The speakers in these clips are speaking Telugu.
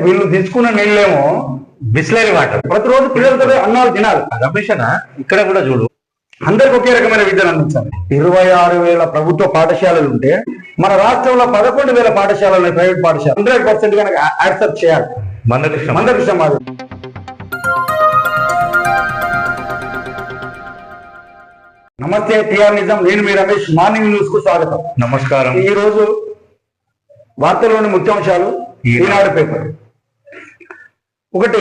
వీళ్ళు తీసుకున్న నీళ్ళేమో బిస్లరీ వాటర్. ప్రతిరోజు పిల్లలతో అన్నాలు తినాలి. రమేష్ అన్న ఇక్కడ కూడా చూడు. అందరికి ఒకే రకమైన విద్యను అందించాలి. ఇరవై ఆరు వేల ప్రభుత్వ పాఠశాలలు ఉంటే మన రాష్ట్రంలో పదకొండు వేల పాఠశాలలు ఉన్నాయి ప్రైవేట్ పాఠశాల హండ్రెడ్ పర్సెంట్ కనుక యాక్సెప్ట్ చేయాలి. మందకృష్ణ మందకృష్ణ మాది. నమస్తే టిఆర్ నిజం. నేను మీ రమేష్. మార్నింగ్ న్యూస్కు స్వాగతం. నమస్కారం. ఈ రోజు వార్తల్లోని ముఖ్యాంశాలు. ఈనాడు పేపర్. ఒకటి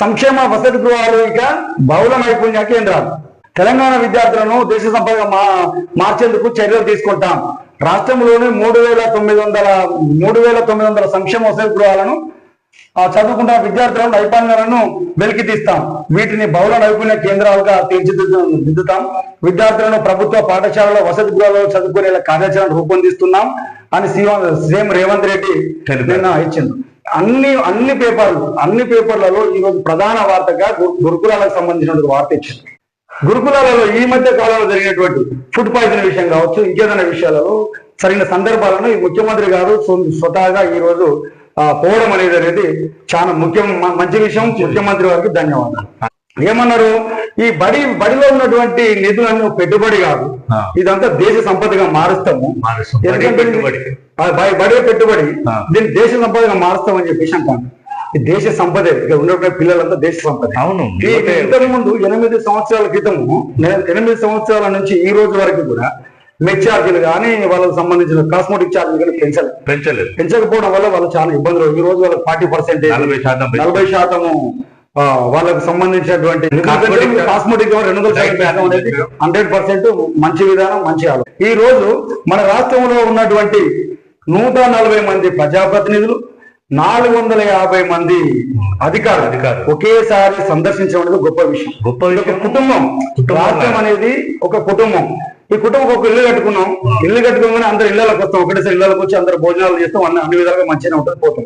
సంక్షేమ వసతి గృహాలు ఇక బహుళ నైపుణ్య కేంద్రాలు తెలంగాణ విద్యార్థులను దేశ సంపదగా మా మార్చేందుకు చర్యలు తీసుకుంటాం. రాష్ట్రంలోని మూడు వేల తొమ్మిది వందల మూడు వేల తొమ్మిది వందల సంక్షేమ వసతి గృహాలను ఆ చదువుకుంటున్న విద్యార్థులను నైపుణ్యాలను వెలికి తీస్తాం. వీటిని బహుళ నైపుణ్య కేంద్రాలుగా తీర్చిదిద్దుతాం విద్యార్థులను ప్రభుత్వ పాఠశాలలో వసతి గృహాలలో చదువుకునేలా కార్యాచరణ రూపొందిస్తున్నాం అని సీఎం సీఎం రేవంత్ రెడ్డి తెలిపారు. నిన్న ఇచ్చింది అన్ని అన్ని పేపర్లు అన్ని పేపర్లలో ఈ రోజు ప్రధాన వార్తగా గురుకులాలకు సంబంధించిన వార్త ఇచ్చింది. గురుకులాలలో ఈ మధ్య కాలంలో జరిగినటువంటి ఫుడ్ పాయిజన్ విషయం కావచ్చు ఇంకేదైనా విషయాలలో సరైన సందర్భాలను ఈ ముఖ్యమంత్రి గారు స్వ- స్వతహాగా ఈ రోజు ఆ, పోవడం అనేది అనేది చాలా ముఖ్యం మంచి విషయం. ముఖ్యమంత్రి గారికి ధన్యవాదాలు. ఏమన్నారు? ఈ బడి బడిలో ఉన్నటువంటి నిధులన్నీ పెట్టుబడి కాదు. ఇదంతా దేశ సంపదగా మారుస్తాము. ఎందుకంటే బడి- బడే పెట్టుబడి ఆ. దీన్ని దేశ సంపదగా మారుస్తామని చెప్పేసి అంటాను ఈ దేశ సంపదే. ఇక్కడ ఉన్నటువంటి పిల్లలంతా దేశ సంపద. అవును. ఇంతకు ముందు ఎనిమిది సంవత్సరాల క్రితము ఎనిమిది సంవత్సరాల నుంచి ఈ రోజు వరకు కూడా మెచ్ ఛార్జీలు కానీ వాళ్ళకి సంబంధించిన కాస్మెటిక్ ఛార్జీలు కానీ పెంచలేదు. పెంచలేదు. పెంచకపోవడం వల్ల వాళ్ళు చాలా ఇబ్బందులు. ఈ రోజు వాళ్ళకి ఫార్టీ పర్సెంట్ నలభై శాతం. నలభై శాతము వాళ్ళకు సంబంధించినటువంటి కాస్మెటిక్ రెండు వందల హండ్రెడ్ పర్సెంట్ మంచి విధానం మంచి ఆలోచన. ఈ రోజు మన రాష్ట్రంలో ఉన్నటువంటి నూట నలభై మంది ప్రజాప్రతినిధులు నాలుగు వందల యాభై మంది అధికారులు. అధికారులు. ఒకేసారి సందర్శించడం అనేది గొప్ప విషయం. గొప్ప విషయం. కుటుంబం. రాష్ట్రం. అనేది ఒక కుటుంబం. ఈ కుటుంబం ఒక ఇల్లు కట్టుకున్నాం. ఇల్లు కట్టుకోగానే అందరు ఇళ్ళకి వస్తాం. ఒకటేసారి ఇళ్ళకి వచ్చి అందరు భోజనాలు చేస్తాం. అన్ని అన్ని విధాలుగా మంచిగా ఉంటుంది పోతాం.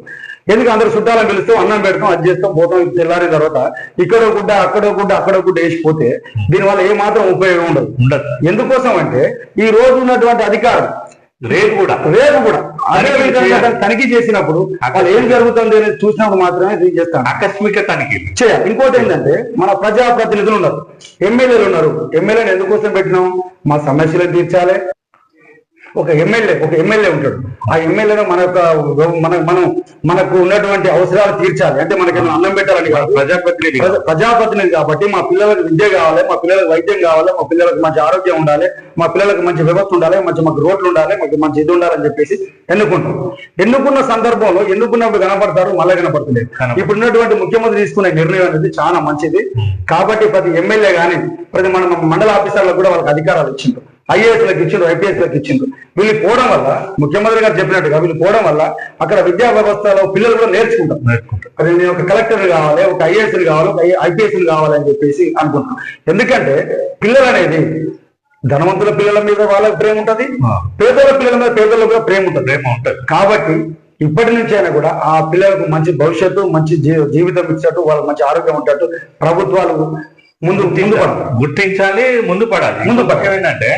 ఎందుకు అందరు చుట్టాలను పిలుస్తాం అన్నం పెడతాం అది చేస్తాం పోతాం తెల్లారిన తర్వాత ఇక్కడో గుడ్డ అక్కడో గుడ్డ అక్కడో గుడ్డ వేసిపోతే దీనివల్ల ఏ మాత్రం ఉపయోగం ఉండదు. ఉండదు. ఎందుకోసం అంటే ఈ రోజు ఉన్నటువంటి అధికారం రేపు కూడా. రేపు కూడా. అదే విధంగా. దాన్ని తనిఖీ చేసినప్పుడు వాళ్ళు ఏం జరుగుతుంది అనేది చూసినప్పుడు మాత్రమే ఇది చేస్తాను. ఆకస్మిక తనిఖీ చేయాలి. ఇంకోటి ఏంటంటే మన ప్రజాప్రతినిధులు ఉన్నారు. ఎమ్మెల్యేలు ఉన్నారు. ఎమ్మెల్యేని ఎందుకోసం పెట్టినాం? మా సమస్యలు తీర్చాలి. ఒక ఎమ్మెల్యే ఒక ఎమ్మెల్యే ఉంటాడు. ఆ ఎమ్మెల్యేను మన యొక్క మన మనం మనకు ఉన్నటువంటి అవసరాలు తీర్చాలి. అంటే మనకి అన్నం పెట్టాలని కాదు. ప్రజాప్రతినిధి ప్రజ- ప్రజాప్రతినిధి కాబట్టి మా పిల్లలకు విద్య కావాలి మా పిల్లలకు వైద్యం కావాలి మా పిల్లలకు మంచి ఆరోగ్యం ఉండాలి మా పిల్లలకు మంచి వ్యవస్థ ఉండాలి మంచి మాకు రోడ్లు ఉండాలి మాకు మంచి ఇది ఉండాలని చెప్పేసి ఎన్నుకుంటాం. ఎన్నుకున్న సందర్భంలో ఎన్నుకున్నప్పుడు కనపడతారు మళ్ళీ కనపడతలేదు. ఇప్పుడు ఉన్నటువంటి ముఖ్యమంత్రి తీసుకునే నిర్ణయం అనేది చాలా మంచిది. కాబట్టి ప్రతి ఎమ్మెల్యే గాని ప్రతి మన మండల ఆఫీసర్లకు కూడా వాళ్ళకి అధికారాలు ఇచ్చిండ్రు. ఐఏఎస్లకు ఇచ్చిండ్రు ఐపీఎస్లకు ఇచ్చిండ్రు. వీళ్ళు పోవడం వల్ల ముఖ్యమంత్రి గారు చెప్పినట్టుగా వీళ్ళు పోవడం వల్ల అక్కడ విద్యా వ్యవస్థలో పిల్లలు కూడా నేర్చుకుంటారు. నేర్చుకుంటారు. నేను ఒక కలెక్టర్ కావాలి ఒక ఐఏఎస్ కావాలి ఒక ఐపీఎస్ కావాలి అని చెప్పేసి అనుకుంటున్నాను. ఎందుకంటే పిల్లలు అనేది ధనవంతుల పిల్లల మీద వాళ్ళకి ప్రేమ ఉంటది. పేదల పిల్లల మీద పేదలకు కూడా ప్రేమ ఉంటది. రేపు ఉంటుంది. కాబట్టి ఇప్పటి నుంచి అయినా కూడా ఆ పిల్లలకు మంచి భవిష్యత్తు మంచి జీవితం ఇచ్చేట్టు వాళ్ళకి మంచి ఆరోగ్యం ఉండేట్టు ప్రభుత్వాలు ముందు ముందు గుర్తించాలి ముందు పడాలి ముందు ముందు పడాలి. ఏంటంటే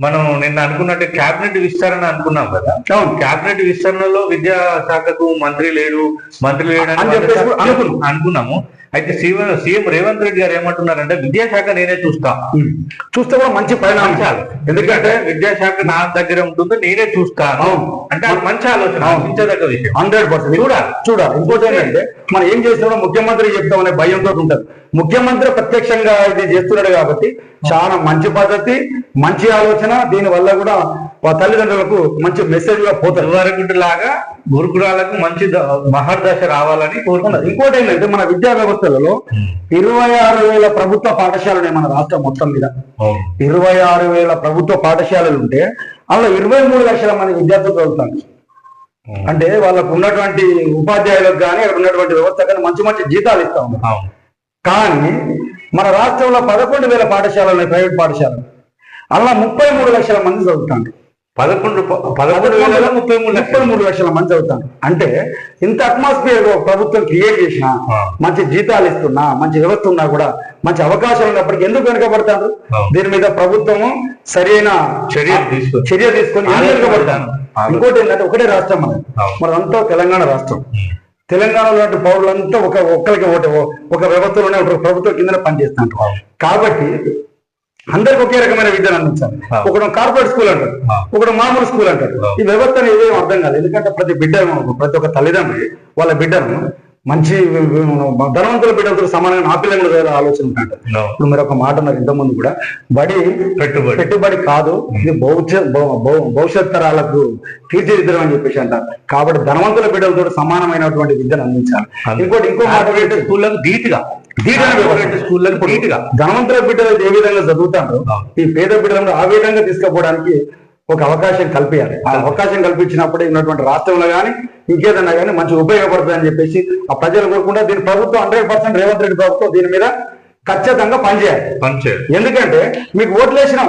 మనం నిన్న అనుకున్నట్టు క్యాబినెట్ విస్తరణ అనుకున్నాం కదా. క్యాబినెట్ విస్తరణలో విద్యా శాఖకు మంత్రి లేడు మంత్రి లేడు. అనుకున్నాము అయితే సీఎం సీఎం రేవంత్ రెడ్డి గారు ఏమంటున్నారంటే విద్యాశాఖ నేనే చూస్తా చూస్తే కూడా మంచి పరిణామం చాలు ఎందుకంటే విద్యాశాఖ నా దగ్గర ఉంటుంది నేనే చూస్తాను. అంటే అది మంచి ఆలోచన. ఆలోచించదగ్గ విషయం హండ్రెడ్ పర్సెంట్ చూడాలి. చూడాలి ఇంకోటి ఏంటంటే మనం ఏం చేసినా ముఖ్యమంత్రి చెప్తామనే భయంతో ఉంటారు ముఖ్యమంత్రి ప్రత్యక్షంగా ఇది చేస్తున్నాడు కాబట్టి చాలా మంచి పద్ధతి మంచి ఆలోచన. దీని వల్ల కూడా తల్లిదండ్రులకు మంచి మెసేజ్గా పోతారు లాగా గురుకులాలకు మంచి మహర్దశ రావాలని కోరుకున్నది ఇంకోటి ఏంటంటే మన విద్యా వ్యవస్థలలో ఇరవై ఆరు వేల ప్రభుత్వ పాఠశాలలు మన రాష్ట్రం మొత్తం మీద. ఇరవై ఆరు వేల ప్రభుత్వ పాఠశాలలు ఉంటే అందులో ఇరవై మూడు లక్షల మంది విద్యార్థులు చదువుతారు. అంటే వాళ్ళకు ఉన్నటువంటి ఉపాధ్యాయులకు కానీ అక్కడ ఉన్నటువంటి వ్యవస్థ కానీ మంచి మంచి జీతాలు ఇస్తా ఉన్నారు. కానీ మన రాష్ట్రంలో పదకొండు వేల పాఠశాలలు ఉన్నాయి ప్రైవేట్ పాఠశాలలు అలా ముప్పై మూడు లక్షల మంది చదువుతారు పదకొండు పదకొండు వేల ముప్పై మూడు ముప్పై లక్షలు మూడు లక్షల మంది చదువుతారు అంటే ఇంత అట్మాస్ఫియర్ ప్రభుత్వం క్రియేట్ చేసినా. మంచి జీతాలు ఇస్తున్నా మంచి వ్యవస్థ ఉన్నా కూడా మంచి అవకాశాలు ఉన్నప్పటికీ ఎందుకు వెనుకబడతారు. దీని మీద ప్రభుత్వము సరైన తీసుకొని చర్య తీసుకొని ఆలోచన. ఇంకోటి ఏంటంటే ఒకటే రాష్ట్రం మనది అవును. మనదంతా తెలంగాణ రాష్ట్రం తెలంగాణలో లాంటి పౌరులంతా ఒక ఒక్కరికి ఓటే ఒక వ్యవస్థలోనే ఒక ప్రభుత్వం కింద పనిచేస్తాంటారు కాబట్టి అందరికి ఒకే రకమైన విద్యను అందించాలి. ఒకడు కార్పొరేట్ స్కూల్ అంటారు. ఒకడు మామూలు స్కూల్ అంటారు. ఈ వ్యవస్థను ఏదేం అర్థం కాదు ఎందుకంటే ప్రతి బిడ్డను ప్రతి ఒక్క తల్లిదండ్రి వాళ్ళ బిడ్డను మంచి ధనవంతుల బిడ్డలతో సమానంగా నా పిల్లలు కూడా ఆలోచన. ఇప్పుడు మీరు ఒక మాట అన్నారు ఇంతకుముందు కూడా బడి పెట్టుబడి. పెట్టుబడి కాదు ఇది భవిష్యత్ భవ- భవ- భవిష్యత్ తరాలకు తీర్చిదిద్దడం అని చెప్పేసి అంటారు. కాబట్టి ధనవంతుల బిడ్డలతో సమానమైనటువంటి విద్యను అందించాలి. ఇంకోటి ఇంకో మాట స్కూళ్ళకు ధీటుగా స్కూళ్ళకు ధనవంతుల బిడ్డలు ఏ విధంగా చదువుతారో. ఈ పేద బిడ్డలను ఆ విధంగా తీసుకుపోవడానికి ఒక అవకాశం కల్పించాలి ఆ అవకాశం కల్పించినప్పుడే ఉన్నటువంటి రాష్ట్రంలో కానీ ఇంకేదన్నా కానీ మంచి ఉపయోగపడుతుంది అని చెప్పేసి ఆ ప్రజలు కోరుకుంటే దీని ప్రభుత్వం హండ్రెడ్ పర్సెంట్ రేవంత్ రెడ్డి ప్రభుత్వం దీని మీద ఖచ్చితంగా పనిచేయాలి. పనిచేయదు ఎందుకంటే మీకు ఓట్లు వేసినాం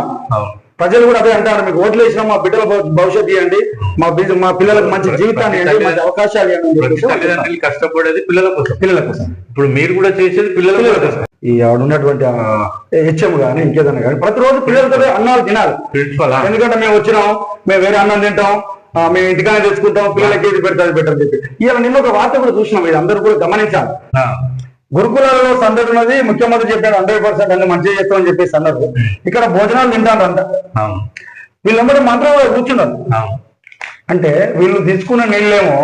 ప్రజలు కూడా అదే అంటారు మీకు ఓట్లు వేసినాం మా బిడ్డల భవి- భవిష్యత్తు ఇవ్వండి మా మా పిల్లలకు మంచి జీవితాన్ని ఇవ్వండి మంచి అవకాశాలు ఇవ్వండి కష్టపడేది పిల్లల కోసం. పిల్లల కోసం. ఇప్పుడు మీరు కూడా చేసేది పిల్లల కోసం. ఈ ఆవిడ ఉన్నటువంటి హెచ్ఎం కానీ ఇంకేదన్నా కానీ ప్రతిరోజు పిల్లలతో అన్నాలు తినాలి. ప్రిన్సిపల్ ఎందుకంటే మేము వచ్చినాం మేము వేరే అన్నం తింటాం మేము ఇంటికానే తెచ్చుకుంటాం పిల్లలకి ఏది పెడతాది పెట్టని చెప్పి. ఇలా నిన్న ఒక వార్త కూడా చూసినాం ఇది అందరూ కూడా గమనించాలి. గురుకులాలలో సందడి ఉన్నది ముఖ్యమంత్రి చెప్పాడు హండ్రెడ్ పర్సెంట్ అన్ని మంచిగా చేస్తామని చెప్పేసి అన్నారు. ఇక్కడ భోజనాలు తింటారంట. అవును. వీళ్ళందరూ మాత్రం కూర్చున్నారు. అంటే వీళ్ళు తీసుకున్న నీళ్ళేమో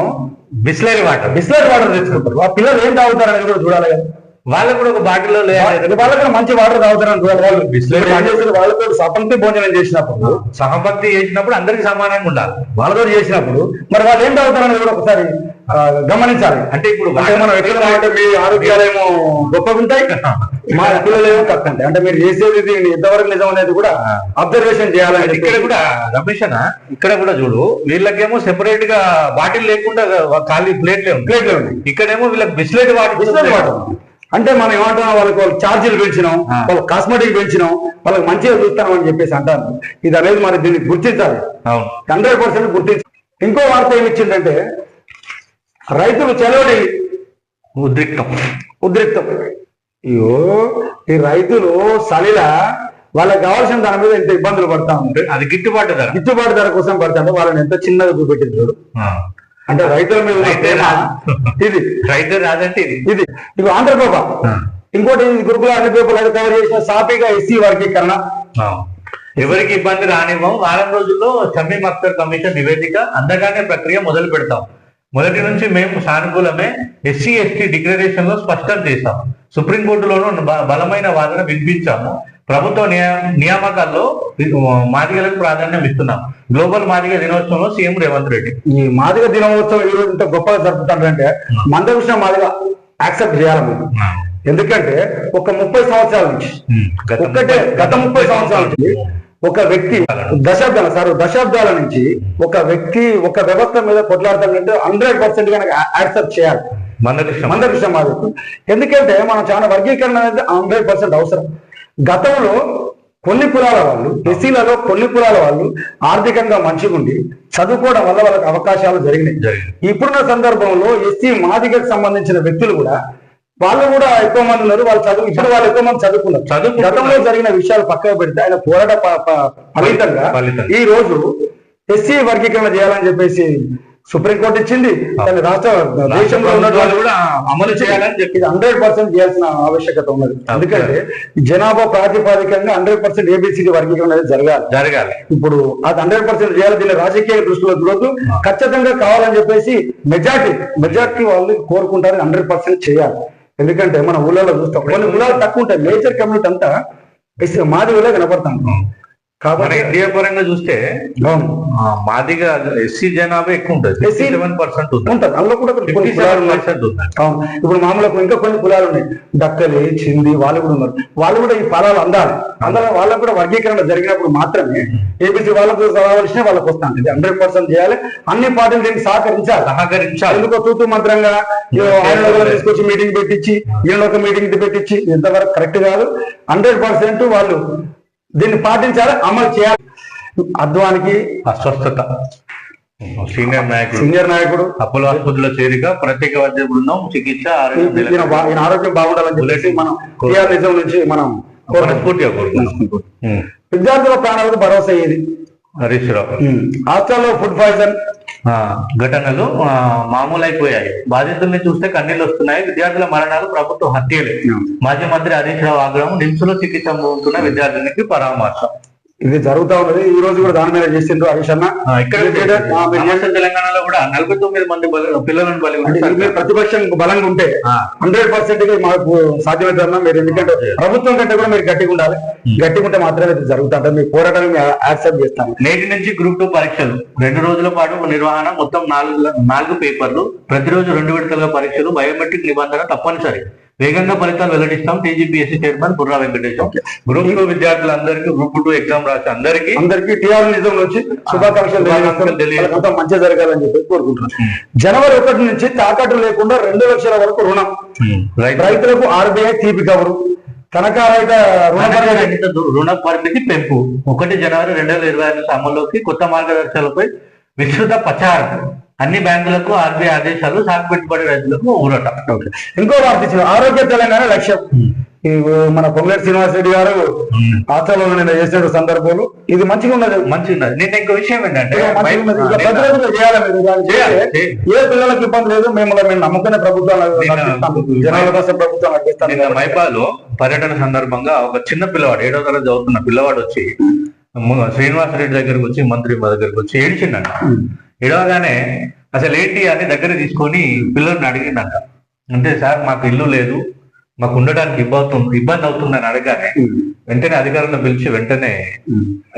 బిస్లరీ వాటర్. బిస్లరీ వాటర్ తెచ్చుకుంటారు ఆ పిల్లలు ఏం తాగుతారు అనేది కూడా చూడాలి కదా. వాళ్ళకు కూడా ఒక బాటిల్లో లేదు వాళ్ళకి కూడా మంచి వాటర్ తాగుతారని చూడాలి వాళ్ళు చేస్తారు వాళ్ళతో సపంక్తి భోజనం చేసినప్పుడు సహభక్తి చేసినప్పుడు అందరికి సమానంగా ఉండాలి. వాళ్ళతో చేసినప్పుడు మరి వాళ్ళు ఏం తాగుతారని కూడా ఒకసారి గమనించాలి. అంటే ఇప్పుడు మనం అంటే మీ ఆరోగ్యాలేమో గొప్పగా ఉంటాయి మా పిల్లలు ఏమో తక్కువ ఉంటాయి. అంటే మీరు చేసేది ఇది ఎంతవరకు నిజం అనేది కూడా అబ్జర్వేషన్ చేయాలని ఇక్కడ కూడా రమేష్ ఇక్కడ కూడా చూడు వీళ్ళకేమో సెపరేట్గా బాటిల్ లేకుండా ఖాళీ ప్లేట్లే ఉంది ప్లేట్లో ఉన్నాయి. ఇక్కడేమో వీళ్ళకి బిస్లరీ వాటర్ బిస్లరీ వాటర్ అంటే మనం ఏమంటున్నాం? వాళ్ళకి వాళ్ళకి ఛార్జీలు పెంచినాం. వాళ్ళ కాస్మెటిక్ పెంచినాం వాళ్ళకి మంచిగా చూస్తాం అని చెప్పేసి అంటారు. ఇది అనేది మరి దీన్ని గుర్తించాలి. హండ్రెడ్ పర్సెంట్ గుర్తించాలి ఇంకో వార్త ఏమి ఇచ్చిందంటే రైతులు చెలవడి ఉద్రిక్తం. ఉద్రిక్తం. అయ్యో ఈ రైతులు సలిల వాళ్ళకి కావాల్సిన దాని మీద ఎంత ఇబ్బందులు పడతా ఉంటారు అది గిట్టుబాటు ధర. గిట్టుబాటు ధర కోసం పడతాంటే వాళ్ళని ఎంత చిన్నగా చూపెట్టింది. అంటే రైతుల మీద ఇది. రైతు రాదంటే ఇది. ఇది. ఇది ఆంధ్రప్రభ. ఇంకోటి గురుకుల అన్ని పేపర్లు కవర్ చేసిన సాఫీగా ఎస్సీ వర్గీకరణ. ఎవరికి ఇబ్బంది రానివ్వం. వారం రోజుల్లో షమీం అఖ్తర్ కమిషన్ నివేదిక అందగానే ప్రక్రియ మొదలు పెడతాం. మొదటి నుంచి మేము సానుకూలమే ఎస్సీ ఎస్టీ డిక్లరేషన్లో స్పష్టం చేశాం. సుప్రీంకోర్టులోనూ బలమైన వాదన వినిపించాము. ప్రభుత్వ నియా- నియామకాల్లో మాదిగలకు ప్రాధాన్యం ఇస్తున్నాం. గ్లోబల్ మాదిగ దినోత్సవంలో సీఎం రేవంత్ రెడ్డి. ఈ మాదిగ దినోత్సవం ఈ రోజు ఇంత గొప్పగా జరుపుతారంటే మందకృష్ణ మాదిగ యాక్సెప్ట్ చేయాలి ఎందుకంటే ఒక ముప్పై సంవత్సరాల నుంచి ఒక్కటే గత ముప్పై సంవత్సరాల నుంచి ఒక వ్యక్తి దశాబ్దాల సార్ దశాబ్దాల నుంచి ఒక వ్యక్తి ఒక వ్యవస్థ మీద కొట్లాడుతాడంటే హండ్రెడ్ పర్సెంట్ కనుక యాక్సెప్ట్ చేయాలి. మందకృష్ణ మందకృష్ణ మాదిగ. ఎందుకంటే మనం చాలా వర్గీకరణ అనేది హండ్రెడ్ పర్సెంట్ అవసరం. గతంలో కొన్ని కులాల వాళ్ళు ఎస్సీలలో కొన్ని కులాల వాళ్ళు ఆర్థికంగా మంచిగుండి చదువుకోవడం వల్ల వాళ్ళకి అవకాశాలు జరిగినాయి ఇప్పుడున్న సందర్భంలో ఎస్సీ మాదిగకు సంబంధించిన వ్యక్తులు కూడా వాళ్ళు కూడా ఎక్కువ మంది ఉన్నారు వాళ్ళు చదువు ఇప్పుడు వాళ్ళు ఎక్కువ మంది చదువుకున్నారు చదువుకుంటున్నారు. గతంలో జరిగిన విషయాలు పక్కకు పెడితే ఆయన పోరాట ఫలితంగా. ఈ రోజు ఎస్సీ వర్గీకరణ చేయాలని చెప్పేసి సుప్రీంకోర్టు ఇచ్చింది. కానీ రాష్ట్ర దేశంలో ఉన్నటువంటి కూడా అమలు చేయాలని చెప్పి హండ్రెడ్ పర్సెంట్ చేయాల్సిన ఆవశ్యకత ఉన్నది. ఎందుకంటే జనాభా ప్రాతిపాదికంగా హండ్రెడ్ పర్సెంట్ ఏబిసిడి వర్గీకరణ అనేది జరగాలి. జరగాలి. ఇప్పుడు అది హండ్రెడ్ పర్సెంట్ చేయాలి దీన్ని రాజకీయ దృష్టిలో చూడొద్దు. ఖచ్చితంగా కావాలని చెప్పేసి మెజార్టీ మెజార్టీ వాళ్ళు కోరుకుంటారు హండ్రెడ్ పర్సెంట్ చేయాలి. ఎందుకంటే మన ఊళ్ళలో చూస్తాం కొన్ని ఊళ్ళలో తక్కువ ఉంటాయి. మేజర్ కమ్యూనిటీ అంతా మాది ఊళ్ళో కనపడతాం కాబట్టి ఇండియా పరంగా చూస్తే మాదిగా ఎస్సీ జనాభా ఎక్కువ ఉంటుంది SC సెవెన్ పర్సెంట్ ఉంటుంది. అందులో కూడా కొన్ని ఫిఫ్టీ కులాలు సెవెన్ ఉన్నాయి పర్సెంట్ ఉంది అవును. ఇప్పుడు మామూలుగా ఇంకా కొన్ని కులాలు ఉన్నాయి. డక్కలి చింది వాళ్ళు కూడా ఉన్నారు. వాళ్ళు కూడా ఈ ఫలాలు అందాలి. అందులో వాళ్ళకు కూడా వర్గీకరణ జరిగినప్పుడు మాత్రమే ఏబిసి వాళ్ళకు రావాల్సిన వాళ్ళకి వస్తాను ఇది హండ్రెడ్ పర్సెంట్ చేయాలి. అన్ని పార్టీలు దీనికి సహకరించాలి. సహకరించాలి. ఎందుకో తూతూ మంత్రంగా తీసుకొచ్చి మీటింగ్ పెట్టించి ఈయన ఒక మీటింగ్ పెట్టించి ఇంతవరకు కరెక్ట్ కాదు. హండ్రెడ్ పర్సెంట్ వాళ్ళు దీన్ని పాటించాలి అమలు చేయాలి. అద్వానికి అస్వస్థత. సీనియర్ నాయకుడు. సీనియర్ నాయకుడు. అపోలో ఆసుపత్రిలో చేరిక ప్రత్యేక వైద్య బృందం చికిత్స ఆరోగ్యం బాగుండాలని చెప్పేసి మనం టీఆర్ నిజం నుంచి మనం. విద్యార్థుల ప్రాణాలకు భరోసా అయ్యేది హరీష్ రావు. హాస్టల్లో ఫుడ్ పాయిజన్? ఘటనలు మామూలైపోయాయి. బాధితుల్ని చూస్తే కన్నీళ్ళు వస్తున్నాయి. విద్యార్థుల మరణాలు ప్రభుత్వ హత్యలే. మాజీ మంత్రి హరీష్ రావు ఆగ్రహం నిమ్స్లో చికిత్స పొందుతున్న విద్యార్థినికి పరామర్శం. ఇది జరుగుతా ఉన్నది. ఈ రోజు కూడా దాని మీద చేసిండ్రు హరీష్ అన్న. తెలంగాణలో కూడా నలభై తొమ్మిది మంది బలి- పిల్లలను బలి ప్రతిపక్షం బలంగా ఉంటే. హండ్రెడ్ పర్సెంట్గా మాకు సాధ్యమవుతుందన్నా మీరు ఎందుకంటే ప్రభుత్వం కంటే కూడా మీరు గట్టిగా ఉండాలి. గట్టిగా ఉంటే మాత్రమే ఇది జరుగుతుంట మీ మేము యాక్సెప్ట్ చేస్తాము. నేటి నుంచి గ్రూప్ టూ పరీక్షలు. రెండు రోజుల పాటు నిర్వహణ మొత్తం నాలుగు నాలుగు పేపర్లు. ప్రతిరోజు రెండు విడతలుగా పరీక్షలు. బయోమెట్రిక్ నిబంధన తప్పనిసరి. వేగంగా ఫలితాలు వెల్లడిస్తాం. TGPSC chairman Burra Venkatesham. Group two విద్యార్థులందరికీ గ్రూప్ టూ ఎగ్జామ్ రాసి అందరికీ అందరికీ టీఆర్ నిజం నుంచి శుభాకాంక్షలు మంచి జరగాలని చెప్పి కోరుకుంటున్నాం. జనవరి ఒకటి నుంచి తాకట్టు లేకుండా రెండు లక్షల వరకు రుణం. రైతు రైతులకు ఆర్బీఐ తీపి కవరు తనఖా రహిత రుణ పరిమితి పెంపు. ఒకటి జనవరి రెండు వేల ఇరవై నుంచి అమల్లోకి కొత్త మార్గదర్శకాలపై విస్తృత ప్రచారం. అన్ని బ్యాంకులకు ఆర్బీఐ ఆదేశాలు సాగు పెట్టుబడి రైతులకు ఊరట. ఇంకో వార్త ఇచ్చిన ఆరోగ్య తెలంగాణ లక్ష్యం. మన పొంగులేటి శ్రీనివాస్ రెడ్డి గారు హాస్టల్లో నిన్న చేసిన సందర్భంలో. ఇది మంచిగా ఉన్నది. మంచిగా ఉన్నది. నిన్న ఇంకో విషయం ఏంటంటే. ఏ పిల్లలకు ఇబ్బంది లేదు మేము మేము నమ్ముకునే ప్రభుత్వం నడిపిస్తాం. జనాల కోసం ప్రభుత్వం నడిపిస్తాం నిన్న మైపాలో పర్యటన సందర్భంగా ఒక చిన్న పిల్లవాడు ఏడో తరగతి చదువుతున్న పిల్లవాడు వచ్చి ము- శ్రీనివాస్ రెడ్డి దగ్గరకు వచ్చి మంత్రి దగ్గరకు వచ్చి ఏడిచిండంట. ఇడవగానే అసలు ఏంటి అని దగ్గర తీసుకొని పిల్లల్ని అడిగిందంట. అంటే సార్ మాకు ఇల్లు లేదు. మాకు ఉండడానికి ఇబ్బంది ఇబ్బంది అవుతుందని అడగానే వెంటనే అధికారులను పిలిచి వెంటనే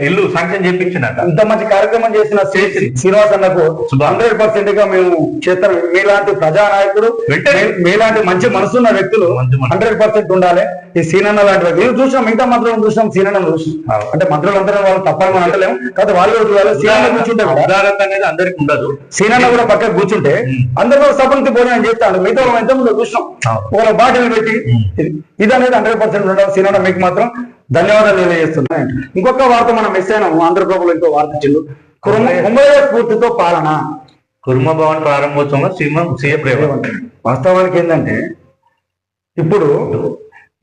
ఇల్లు శాంక్షన్ చేయించిందంట ఇంత మంచి కార్యక్రమం చేసిన శ్రీ- శ్రీనివాస్ అన్నకు. హండ్రెడ్ పర్సెంట్గా మేము చేస్తాం. మీలాంటి ప్రజానాయకుడు వెంటనే. మీలాంటి మంచి మనసున్న వ్యక్తులు. హండ్రెడ్ పర్సెంట్ ఉండాలి. ఈ సీనన్న లాంటి వ్యక్తులు. చూసాం మిగతా మంత్రులను చూసాం సీనన్న చూసాం అవును. అంటే మంత్రులు అందరం వాళ్ళు తప్పని మనం అంటలేము. కాదు వాళ్ళు కూడా సీనన్న కూర్చుంటే అనేది అందరికి ఉండదు. సీనన్న కూడా పక్కన కూర్చుంటే. అందరూ కూడా సపంక్తి భోజనం చేస్తాడు మిగతా వాళ్ళు ఎంత ముందు చూసాం అవును. ఒక బాటిల్ పెట్టి ఇది- అనేది హండ్రెడ్ పర్సెంట్ ఉండవు సీనన్న మీకు మాత్రం ధన్యవాదాలు తెలియజేస్తున్నాయి ఇంకొక వార్త మనం మిస్ అయినాము ఆంధ్రప్రభలో ఇంకో వార్త ఇచ్చిండు కుమ్మయ్య స్ఫూర్తితో పాలన. కుర్మ భవన్ ప్రారంభోత్సవంలో సీఎం సీఎం రేవంత్ వాస్తవానికి ఏంటంటే ఇప్పుడు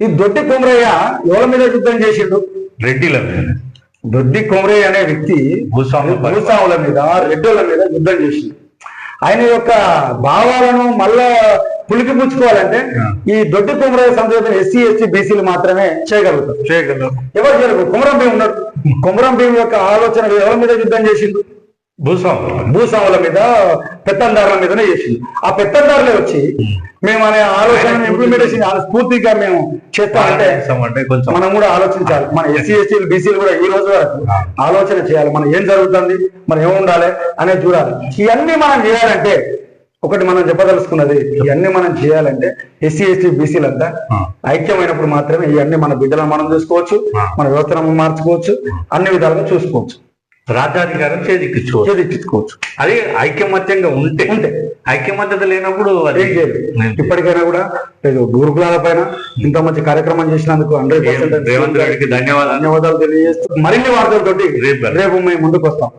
ఈ దొడ్డి కుమరయ్య ఎవరి మీద యుద్ధం చేసిండు? రెడ్డిల దొడ్డి కుమరయ్య అనే వ్యక్తి. భూస్వాముల మీద రెడ్డుల మీద యుద్ధం చేసిండు. ఆయన యొక్క భావాలను మళ్ళా పులికి పుచ్చుకోవాలంటే ఈ దొడ్డి కుమరయ్య సంతోషం ఎస్సీ ఎస్టీ బీసీలు మాత్రమే చేయగలుగుతారు. చేయగలరు. ఎవరు చేయలేదు కుమరం భీం ఉన్నాడు. కుమరం భీం యొక్క ఆలోచన ఎవరి మీద యుద్ధం చేసిండు? భూస్వాములు భూస్వాముల మీద పెత్తందారుల మీదనే చేసింది ఆ పెత్తందారులే వచ్చి మేము అనే ఆలోచన ఇంప్లిమెంటేషన్ స్ఫూర్తిగా మేము చేస్తామంటే మనం కూడా ఆలోచించాలి. మన ఎస్సీ ఎస్టీలు బీసీలు కూడా ఈ రోజు వరకు ఆలోచన చేయాలి. మనం ఏం జరుగుతుంది? మనం ఏం ఉండాలి? అనేది చూడాలి. ఇవన్నీ మనం చేయాలంటే ఒకటి మనం చెప్పదలుచుకున్నది ఇవన్నీ మనం చేయాలంటే ఎస్సీ ఎస్టీ బీసీలంతా. ఐక్యమైనప్పుడు మాత్రమే ఇవన్నీ మన బిడ్డలను మనం చూసుకోవచ్చు. మన వ్యవస్థను మార్చుకోవచ్చు అన్ని విధాలుగా చూసుకోవచ్చు. రాజ్యాధికారం చేజిక్కించుకోవచ్చు. చేదిచ్చుకోవచ్చు అది ఐక్యమత్యంగా ఉంటే ఉంటే. ఐక్యమత్యత లేనప్పుడు అది ఇప్పటికైనా కూడా లేదు గురుకులాల పైన ఇంత మంచి కార్యక్రమం చేసినందుకు హండ్రెడ్ రేవంత్ రెడ్డికి ధన్యవాదాలు. ధన్యవాదాలు తెలియజేస్తూ మరిన్ని వార్తలతోటి రేపు రేపు మేము ముందుకు వస్తాం.